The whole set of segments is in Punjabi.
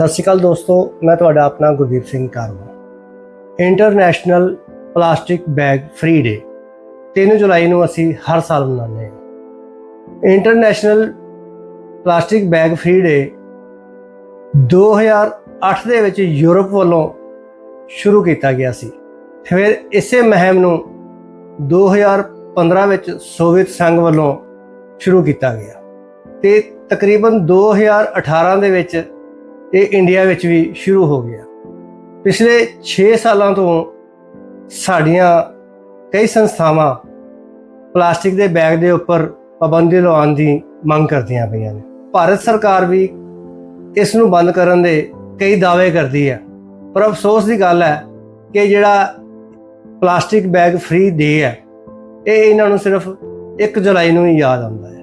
ਸਤਿ ਸ਼੍ਰੀ ਅਕਾਲ ਦੋਸਤੋ, ਮੈਂ ਤੁਹਾਡਾ ਆਪਣਾ Gurdeep Singh Karwa international plastic bag free day 3 ਜੁਲਾਈ ਨੂੰ ਅਸੀਂ ਹਰ ਸਾਲ ਮਨਾਉਂਦੇ ਹਾਂ। International plastic bag free day 2008 ਦੇ ਵਿੱਚ ਯੂਰਪ ਵੱਲੋਂ ਸ਼ੁਰੂ ਕੀਤਾ ਗਿਆ ਸੀ। ਫਿਰ ਇਸੇ ਮਹਿਮ ਨੂੰ 2015 ਵਿੱਚ ਸੋਵੀਅਤ ਸੰਘ ਵੱਲੋਂ ਸ਼ੁਰੂ ਕੀਤਾ ਗਿਆ। ਤੇ ਤਕਰੀਬਨ 2018 ਦੇ ਵਿੱਚ ਇਹ ਇੰਡੀਆ ਵਿੱਚ ਵੀ ਸ਼ੁਰੂ ਹੋ ਗਿਆ। ਪਿਛਲੇ 6 ਸਾਲਾਂ ਤੋਂ ਸਾਡੀਆਂ ਕਈ ਸੰਸਥਾਵਾਂ ਪਲਾਸਟਿਕ ਦੇ ਬੈਗ ਦੇ ਉੱਪਰ ਪਾਬੰਦੀ ਲਗਾਉਣ ਦੀ ਮੰਗ ਕਰਦੀਆਂ ਪਈਆਂ ਨੇ। ਭਾਰਤ ਸਰਕਾਰ ਵੀ ਇਸ ਨੂੰ ਬੰਦ ਕਰਨ ਦੇ ਕਈ ਦਾਅਵੇ ਕਰਦੀ ਹੈ। ਪਰ ਅਫਸੋਸ ਦੀ ਗੱਲ ਹੈ ਕਿ ਜਿਹੜਾ ਪਲਾਸਟਿਕ ਬੈਗ ਫ੍ਰੀ ਡੇ ਹੈ, ਇਹ ਇਹਨਾਂ ਨੂੰ ਸਿਰਫ 1 ਜੁਲਾਈ ਨੂੰ ਹੀ ਯਾਦ ਆਉਂਦਾ ਹੈ।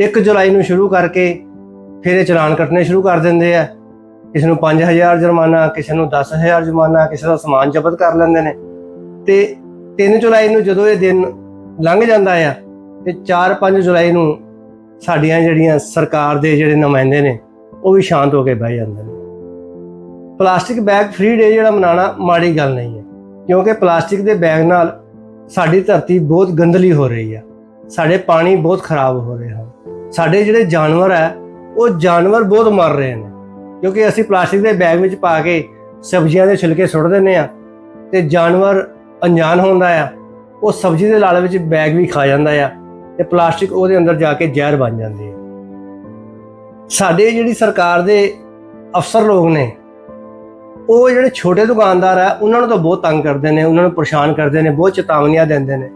1 ਜੁਲਾਈ ਨੂੰ ਸ਼ੁਰੂ ਕਰਕੇ ਫਿਰ ਇਹ ਚਲਾਨ ਕੱਟਣੇ ਸ਼ੁਰੂ ਕਰ ਦਿੰਦੇ ਆ ਕਿਸੇ ਨੂੰ 5000 ਜੁਰਮਾਨਾ, ਕਿਸੇ ਨੂੰ 10000 ਜੁਰਮਾਨਾ, ਕਿਸੇ ਦਾ ਸਮਾਨ ਜ਼ਬਤ ਕਰ ਲੈਂਦੇ ਨੇ। ਤੇ 3 ਜੁਲਾਈ ਨੂੰ ਜਦੋਂ ਇਹ ਦਿਨ ਲੰਘ ਜਾਂਦਾ ਆ, ਤੇ 4-5 ਜੁਲਾਈ ਨੂੰ ਸਾਡੀਆਂ ਜਿਹੜੀਆਂ ਸਰਕਾਰ ਦੇ ਜਿਹੜੇ ਨੁਮਾਇੰਦੇ ਨੇ, ਉਹ ਵੀ ਸ਼ਾਂਤ ਹੋ ਕੇ ਬਹਿ ਜਾਂਦੇ ਨੇ। ਪਲਾਸਟਿਕ ਬੈਗ ਫ੍ਰੀ ਡੇ ਜਿਹੜਾ ਮਨਾਉਣਾ ਮਾੜੀ ਗੱਲ ਨਹੀਂ ਹੈ, ਕਿਉਂਕਿ ਪਲਾਸਟਿਕ ਦੇ ਬੈਗ ਨਾਲ ਸਾਡੀ ਧਰਤੀ ਬਹੁਤ ਗੰਦਲੀ ਹੋ ਰਹੀ ਆ, ਸਾਡੇ ਪਾਣੀ ਬਹੁਤ ਖਰਾਬ ਹੋ ਰਹੇ ਹਨ। ਸਾਡੇ ਜਿਹੜੇ ਜਾਨਵਰ ਹੈ ਉਹ ਜਾਨਵਰ ਬਹੁਤ ਮਰ ਰਹੇ ਨੇ। ਕਿਉਂਕਿ ਅਸੀਂ ਪਲਾਸਟਿਕ ਦੇ ਬੈਗ ਵਿੱਚ ਪਾ ਕੇ ਸਬਜ਼ੀਆਂ ਦੇ ਛਿਲਕੇ ਸੁੱਟ ਦਿੰਦੇ ਆ ਤੇ ਜਾਨਵਰ ਅਣਜਾਣ ਹੁੰਦਾ ਆ, ਉਹ ਸਬਜ਼ੀ ਦੇ ਲਾਲ ਵਿੱਚ ਬੈਗ ਵੀ ਖਾ ਜਾਂਦਾ ਆ ਤੇ ਪਲਾਸਟਿਕ ਉਹਦੇ ਅੰਦਰ ਜਾ ਕੇ ਜ਼ਹਿਰ ਬਣ ਜਾਂਦੀ ਹੈ। ਸਾਡੇ ਜਿਹੜੀ ਸਰਕਾਰ ਦੇ ਅਫਸਰ ਲੋਕ ਨੇ, ਉਹ ਜਿਹੜੇ ਛੋਟੇ ਦੁਕਾਨਦਾਰ ਆ, ਉਹਨਾਂ ਨੂੰ ਤਾਂ ਬਹੁਤ ਤੰਗ ਕਰਦੇ ਨੇ, ਉਹਨਾਂ ਨੂੰ ਪਰੇਸ਼ਾਨ ਕਰਦੇ ਨੇ, ਬਹੁਤ ਚੇਤਾਵਨੀਆਂ ਦਿੰਦੇ ਨੇ।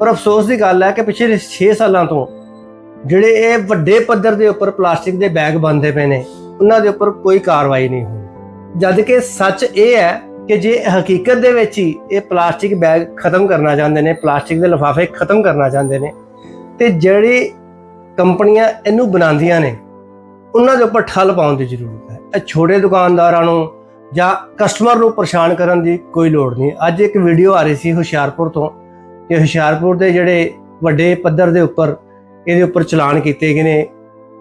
ਪਰ ਅਫਸੋਸ ਦੀ ਗੱਲ ਹੈ ਕਿ ਪਿਛਲੇ 6 ਸਾਲਾਂ ਤੋਂ ਜਿਹੜੇ ਇਹ ਵੱਡੇ ਪੱਧਰ ਦੇ ਉੱਪਰ ਪਲਾਸਟਿਕ ਦੇ ਬੈਗ ਬੰਦੇ ਪਏ ਨੇ ਉਹਨਾਂ ਦੇ ਉੱਪਰ ਕੋਈ ਕਾਰਵਾਈ ਨਹੀਂ ਹੋਈ ਜਦ ਕਿ ਸੱਚ ਇਹ ਹੈ ਕਿ ਜੇ ਹਕੀਕਤ ਦੇ ਵਿੱਚ ਹੀ ਇਹ ਪਲਾਸਟਿਕ ਬੈਗ ਖਤਮ ਕਰਨਾ ਚਾਹੁੰਦੇ ਨੇ, ਪਲਾਸਟਿਕ ਦੇ ਲਿਫਾਫੇ ਖਤਮ ਕਰਨਾ ਚਾਹੁੰਦੇ ਨੇ, ਤੇ ਜਿਹੜੀ ਕੰਪਨੀਆਂ ਇਹਨੂੰ ਬਣਾਉਂਦੀਆਂ ਨੇ, ਉਹਨਾਂ ਦੇ ਉੱਪਰ ਠੱਲ ਪਾਉਣ ਦੀ ਜ਼ਰੂਰਤ ਹੈ। ਇਹ ਛੋਟੇ ਦੁਕਾਨਦਾਰਾਂ ਨੂੰ ਜਾਂ ਕਸਟਮਰ ਨੂੰ ਪਰੇਸ਼ਾਨ ਕਰਨ ਦੀ ਕੋਈ ਲੋੜ ਨਹੀਂ। ਅੱਜ ਇੱਕ ਵੀਡੀਓ ਆ ਰਹੀ ਸੀ ਹੁਸ਼ਿਆਰਪੁਰ ਤੋਂ, ਕਿ ਹੁਸ਼ਿਆਰਪੁਰ ਦੇ ਜਿਹੜੇ ਵੱਡੇ ਪੱਧਰ ਦੇ ਉੱਪਰ, ਇਹਦੇ ਉੱਪਰ ਚਲਾਨ ਕੀਤੇ ਗਏ ਨੇ,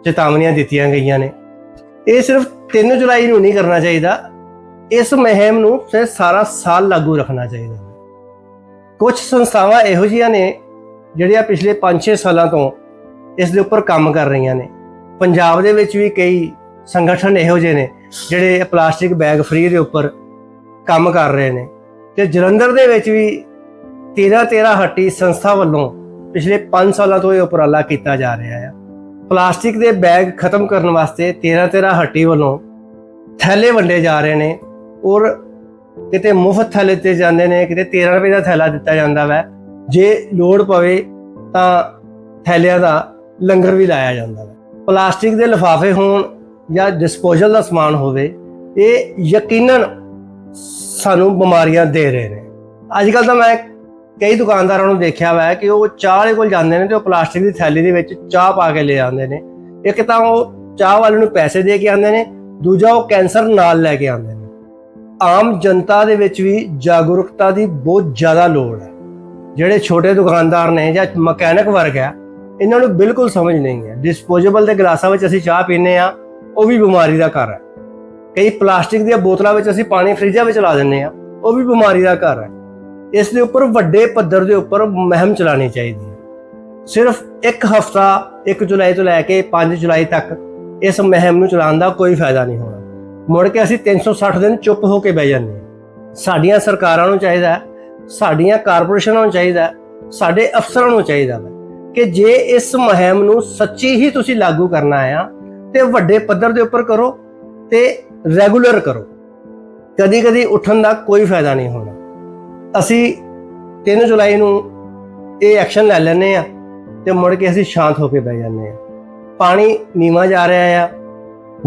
ਚੇਤਾਵਨੀਆਂ ਦਿੱਤੀਆਂ ਗਈਆਂ ਨੇ। ਇਹ ਸਿਰਫ 3 ਜੁਲਾਈ ਨੂੰ ਨਹੀਂ ਕਰਨਾ ਚਾਹੀਦਾ। ਇਸ ਮੁਹਿੰਮ ਨੂੰ ਫਿਰ ਸਾਰਾ ਸਾਲ ਲਾਗੂ ਰੱਖਣਾ ਚਾਹੀਦਾ। ਕੁਝ ਸੰਸਥਾਵਾਂ ਇਹੋ ਜਿਹੀਆਂ ਨੇ, ਜਿਹੜੀਆਂ ਪਿਛਲੇ 5-6 ਸਾਲਾਂ ਤੋਂ ਇਸ ਦੇ ਉੱਪਰ ਕੰਮ ਕਰ ਰਹੀਆਂ ਨੇ। ਪੰਜਾਬ ਦੇ ਵਿੱਚ ਵੀ ਕਈ ਸੰਗਠਨ ਇਹੋ ਜਿਹੇ ਨੇ, ਜਿਹੜੇ ਪਲਾਸਟਿਕ ਬੈਗ ਫ੍ਰੀ ਦੇ ਉੱਪਰ ਕੰਮ ਕਰ ਰਹੇ ਨੇ। ਤੇ ਜਲੰਧਰ ਦੇ ਵਿੱਚ ਵੀ 13 13 ਹੱਟੀ ਸੰਸਥਾ ਵੱਲੋਂ ਪਿਛਲੇ 5 ਸਾਲਾਂ ਤੋਂ ਇਹ ਉਪਰਾਲਾ ਕੀਤਾ ਜਾ ਰਿਹਾ ਹੈ ਪਲਾਸਟਿਕ ਦੇ ਬੈਗ ਖਤਮ ਕਰਨ ਵਾਸਤੇ 13 13 ਹੱਟੀ ਵੱਲੋਂ ਥੈਲੇ ਵੰਡੇ ਜਾ ਰਹੇ ਨੇ ਔਰ ਕਿਤੇ ਮੁਫਤ ਥੈਲੇ ਤੇ ਜਾਂਦੇ ਨੇ, ਕਿਤੇ 13 ਰੁਪਏ ਦਾ ਥੈਲਾ ਦਿੱਤਾ ਜਾਂਦਾ ਵੈ। ਜੇ ਲੋੜ ਪਵੇ ਤਾਂ ਥੈਲਿਆਂ ਦਾ ਲੰਗਰ ਵੀ ਲਾਇਆ ਜਾਂਦਾ ਹੈ ਪਲਾਸਟਿਕ ਦੇ ਲਿਫਾਫੇ ਹੋਣ ਜਾਂ ਡਿਸਪੋਜ਼ਲ ਦਾ ਸਮਾਨ ਹੋਵੇ, ਇਹ ਯਕੀਨਨ ਸਾਨੂੰ ਬਿਮਾਰੀਆਂ ਦੇ ਰਹੇ ਨੇ। ਅੱਜ ਕੱਲ ਤਾਂ ਮੈਂ ਕਈ ਦੁਕਾਨਦਾਰਾਂ ਨੂੰ ਦੇਖਿਆ ਹੋਇਆ ਕਿ ਉਹ ਚਾਹ ਵਾਲੇ ਕੋਲ ਜਾਂਦੇ ਨੇ ਤੇ ਉਹ ਪਲਾਸਟਿਕ ਦੀ ਥੈਲੀ ਦੇ ਵਿੱਚ ਚਾਹ ਪਾ ਕੇ ਲੈ ਆਉਂਦੇ ਨੇ। ਇੱਕ ਤਾਂ ਉਹ ਚਾਹ ਵਾਲੇ ਨੂੰ ਪੈਸੇ ਦੇ ਕੇ ਆਉਂਦੇ ਨੇ, ਦੂਜਾ ਉਹ ਕੈਂਸਰ ਨਾਲ ਲੈ ਕੇ ਆਉਂਦੇ ਨੇ। ਆਮ ਜਨਤਾ ਦੇ ਵਿੱਚ ਵੀ ਜਾਗਰੂਕਤਾ ਦੀ ਬਹੁਤ ਜ਼ਿਆਦਾ ਲੋੜ ਹੈ। ਜਿਹੜੇ ਛੋਟੇ ਦੁਕਾਨਦਾਰ ਨੇ ਜਾਂ ਮਕੈਨਿਕ ਵਰਗ ਹੈ, ਇਹਨਾਂ ਨੂੰ ਬਿਲਕੁਲ ਸਮਝ ਨਹੀਂ ਹੈ। ਡਿਸਪੋਜ਼ੇਬਲ ਦੇ ਗਲਾਸਾਂ ਵਿੱਚ ਅਸੀਂ ਚਾਹ ਪੀਂਦੇ ਆ ਉਹ ਵੀ ਬਿਮਾਰੀ ਦਾ ਘਰ ਹੈ। ਕਈ ਪਲਾਸਟਿਕ ਦੀਆਂ ਬੋਤਲਾਂ ਵਿੱਚ ਅਸੀਂ ਪਾਣੀ ਫ੍ਰਿਜਾਂ ਵਿੱਚ ਲਾ ਦਿੰਦੇ ਆ ਉਹ ਵੀ ਬਿਮਾਰੀ ਦਾ ਘਰ ਹੈ। ਇਸ ਦੇ ਉੱਪਰ ਵੱਡੇ ਪੱਧਰ ਦੇ ਉੱਪਰ ਮੁਹਿੰਮ ਚਲਾਉਣੀ ਚਾਹੀਦੀ ਹੈ। ਸਿਰਫ ਇੱਕ ਹਫਤਾ 1 ਜੁਲਾਈ ਤੋਂ ਲੈ ਕੇ 5 ਜੁਲਾਈ ਤੱਕ ਇਸ ਮੁਹਿੰਮ ਨੂੰ ਚਲਾਉਣ ਦਾ ਕੋਈ ਫਾਇਦਾ ਨਹੀਂ ਹੋਣਾ। ਮੁੜ ਕੇ ਅਸੀਂ 360 ਦਿਨ ਚੁੱਪ ਹੋ ਕੇ ਬਹਿ ਜਾਂਦੇ ਸਾਡੀਆਂ ਸਰਕਾਰਾਂ ਨੂੰ ਚਾਹੀਦਾ ਸਾਡੀਆਂ ਕਾਰਪੋਰੇਸ਼ਨਾਂ ਨੂੰ ਚਾਹੀਦਾ ਸਾਡੇ ਅਫਸਰਾਂ ਨੂੰ ਚਾਹੀਦਾ ਕਿ ਜੇ ਇਸ ਮੁਹਿੰਮ ਨੂੰ ਸੱਚੀ ਹੀ ਤੁਸੀਂ ਲਾਗੂ ਕਰਨਾ ਆ ਤੇ ਵੱਡੇ ਪੱਧਰ ਦੇ ਉੱਪਰ ਕਰੋ ਤੇ ਰੈਗੂਲਰ ਕਰੋ। ਕਦੀ ਕਦੀ ਉੱਠਣ ਦਾ ਕੋਈ ਫਾਇਦਾ ਨਹੀਂ ਹੋਣਾ। ਅਸੀਂ 3 ਜੁਲਾਈ ਨੂੰ ਇਹ ਐਕਸ਼ਨ ਲੈ ਲੈਨੇ ਆ ਤੇ ਮੁੜ ਕੇ ਅਸੀਂ ਸ਼ਾਂਤ ਹੋ ਕੇ ਬਹਿ ਜਾਂਦੇ ਆ ਪਾਣੀ ਨੀਵਾ ਜਾ ਰਿਹਾ ਆ,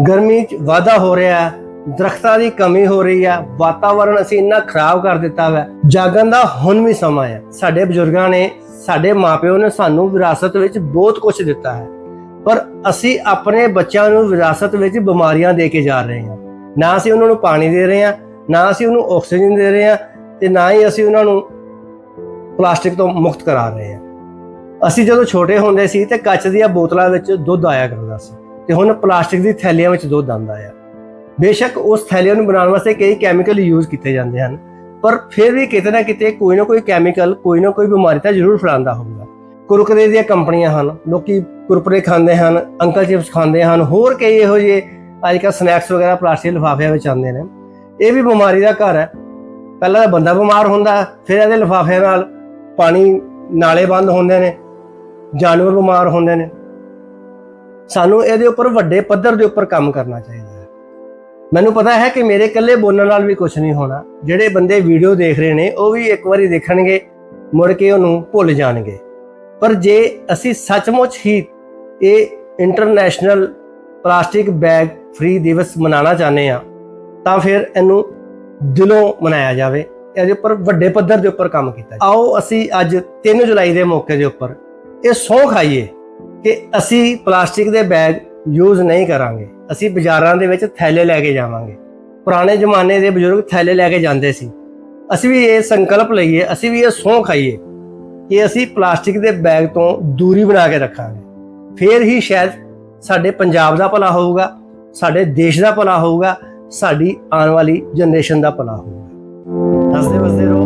ਗਰਮੀ ਚ ਵਾਧਾ ਹੋ ਰਿਹਾ ਆ ਦਰਖਤਾਂ ਦੀ ਕਮੀ ਹੋ ਰਹੀ ਆ ਵਾਤਾਵਰਣ ਅਸੀਂ ਇੰਨਾ ਖਰਾਬ ਕਰ ਦਿੱਤਾ ਹੈ ਜਾਗਣ ਦਾ ਹੁਣ ਵੀ ਸਮਾਂ ਆ। ਸਾਡੇ ਬਜ਼ੁਰਗਾਂ ਨੇ, ਸਾਡੇ ਮਾਪਿਓ ਨੇ ਸਾਨੂੰ ਵਿਰਾਸਤ ਵਿੱਚ ਬਹੁਤ ਕੁਝ ਦਿੱਤਾ ਹੈ। ਪਰ ਅਸੀਂ ਆਪਣੇ ਬੱਚਿਆਂ ਨੂੰ ਵਿਰਾਸਤ ਵਿੱਚ ਬਿਮਾਰੀਆਂ ਦੇ ਕੇ ਜਾ ਰਹੇ ਹਾਂ। ਨਾ ਅਸੀਂ ਉਹਨਾਂ ਨੂੰ ਪਾਣੀ ਦੇ ਰਹੇ ਹਾਂ, ਨਾ ਅਸੀਂ ਉਹਨੂੰ ਆਕਸੀਜਨ ਦੇ ਰਹੇ ਹਾਂ ਤੇ ਨਾ ਹੀ ਅਸੀਂ ਉਹਨਾਂ ਨੂੰ ਪਲਾਸਟਿਕ ਤੋਂ ਮੁਕਤ ਕਰਾ ਰਹੇ ਹਾਂ। ਅਸੀਂ ਜਦੋਂ ਛੋਟੇ ਹੁੰਦੇ ਸੀ ਤੇ ਕੱਚ ਦੀਆਂ ਬੋਤਲਾਂ ਵਿੱਚ ਦੁੱਧ ਆਇਆ ਕਰਦਾ ਸੀ ਤੇ ਹੁਣ ਪਲਾਸਟਿਕ ਦੀ ਥੈਲੀਆਂ ਵਿੱਚ ਦੁੱਧ ਆਉਂਦਾ ਆ। ਬੇਸ਼ੱਕ ਉਸ ਥੈਲੀਆਂ ਨੂੰ ਬਣਾਉਣ ਵਾਸਤੇ ਕਈ ਕੈਮੀਕਲ ਯੂਜ਼ ਕੀਤੇ ਜਾਂਦੇ ਹਨ, ਪਰ ਫਿਰ ਵੀ ਕਿਤੇ ਨਾ ਕਿਤੇ ਕੋਈ ਨਾ ਕੋਈ ਕੈਮੀਕਲ ਕੋਈ ਨਾ ਕੋਈ ਬਿਮਾਰੀ ਤਾਂ ਜ਼ਰੂਰ ਫੈਲਾਉਂਦਾ ਹੋਊਗਾ। ਕੁਰਕਰੇ ਦੀਆਂ ਕੰਪਨੀਆਂ ਹਨ, ਲੋਕੀ ਕੁਰਕਰੇ ਖਾਂਦੇ ਹਨ, ਅੰਕਲ ਚਿਪਸ ਖਾਂਦੇ ਹਨ, ਹੋਰ ਕਈ ਇਹੋ ਜਿਹੇ ਅੱਜ ਕੱਲ੍ਹ ਸਨੈਕਸ ਵਗੈਰਾ ਪਲਾਸਟਿਕ ਲਿਫਾਫਿਆਂ ਵਿੱਚ ਆਉਂਦੇ ਨੇ। ਇਹ ਵੀ ਬਿਮਾਰੀ ਦਾ ਘਰ ਹੈ। ਪਹਿਲਾਂ ਤਾਂ ਬੰਦਾ ਬਿਮਾਰ ਹੁੰਦਾ, ਫਿਰ ਇਹਦੇ ਲਿਫਾਫਿਆਂ ਨਾਲ ਪਾਣੀ ਨਾਲੇ ਬੰਦ ਹੁੰਦੇ ਨੇ, ਜਾਨਵਰ ਬਿਮਾਰ ਹੁੰਦੇ ਨੇ। ਸਾਨੂੰ ਇਹਦੇ ਉੱਪਰ ਵੱਡੇ ਪੱਧਰ ਦੇ ਉੱਪਰ ਕੰਮ ਕਰਨਾ ਚਾਹੀਦਾ ਹੈ। ਮੈਨੂੰ ਪਤਾ ਹੈ ਕਿ ਮੇਰੇ ਇਕੱਲੇ ਬੋਲਣ ਨਾਲ ਵੀ ਕੁਝ ਨਹੀਂ ਹੋਣਾ। ਜਿਹੜੇ ਬੰਦੇ ਵੀਡੀਓ ਦੇਖ ਰਹੇ ਨੇ, ਉਹ ਵੀ ਇੱਕ ਵਾਰੀ ਦੇਖਣਗੇ, ਮੁੜ ਕੇ ਉਹਨੂੰ ਭੁੱਲ ਜਾਣਗੇ। ਪਰ ਜੇ ਅਸੀਂ ਸੱਚਮੁੱਚ ਹੀ ਇਹ ਇੰਟਰਨੈਸ਼ਨਲ ਪਲਾਸਟਿਕ ਬੈਗ ਫ੍ਰੀ ਦਿਵਸ ਮਨਾਉਣਾ ਚਾਹੁੰਦੇ ਆ ਤਾਂ ਫਿਰ ਇਹਨੂੰ ਦਿਲੋਂ ਮਨਾਇਆ ਜਾਵੇ ਇਹਦੇ ਉੱਪਰ ਵੱਡੇ ਪੱਧਰ ਦੇ ਉੱਪਰ ਕੰਮ ਕੀਤਾ ਆਓ ਅਸੀਂ ਅੱਜ 3 ਜੁਲਾਈ ਦੇ ਮੌਕੇ ਦੇ ਉੱਪਰ ਇਹ ਸਹੁੰ ਖਾਈਏ ਕਿ ਅਸੀਂ ਪਲਾਸਟਿਕ ਦੇ ਬੈਗ ਯੂਜ਼ ਨਹੀਂ ਕਰਾਂਗੇ। ਅਸੀਂ ਬਾਜ਼ਾਰਾਂ ਦੇ ਵਿੱਚ ਥੈਲੇ ਲੈ ਕੇ ਜਾਵਾਂਗੇ। ਪੁਰਾਣੇ ਜ਼ਮਾਨੇ ਦੇ ਬਜ਼ੁਰਗ ਥੈਲੇ ਲੈ ਕੇ ਜਾਂਦੇ ਸੀ। ਅਸੀਂ ਵੀ ਇਹ ਸੰਕਲਪ ਲਈਏ, ਅਸੀਂ ਵੀ ਇਹ ਸਹੁੰ ਖਾਈਏ ਕਿ ਅਸੀਂ ਪਲਾਸਟਿਕ ਦੇ ਬੈਗ ਤੋਂ ਦੂਰੀ ਬਣਾ ਕੇ ਰੱਖਾਂਗੇ। ਫਿਰ ਹੀ ਸ਼ਾਇਦ ਸਾਡੇ ਪੰਜਾਬ ਦਾ ਭਲਾ ਹੋਊਗਾ, ਸਾਡੇ ਦੇਸ਼ ਦਾ ਭਲਾ ਹੋਊਗਾ ਸਾਡੀ ਆਉਣ ਵਾਲੀ ਜਨਰੇਸ਼ਨ ਦਾ ਭਲਾ ਹੋਊਗਾ। ਹੱਸਦੇ ਵਸਦੇ ਰਹੋ।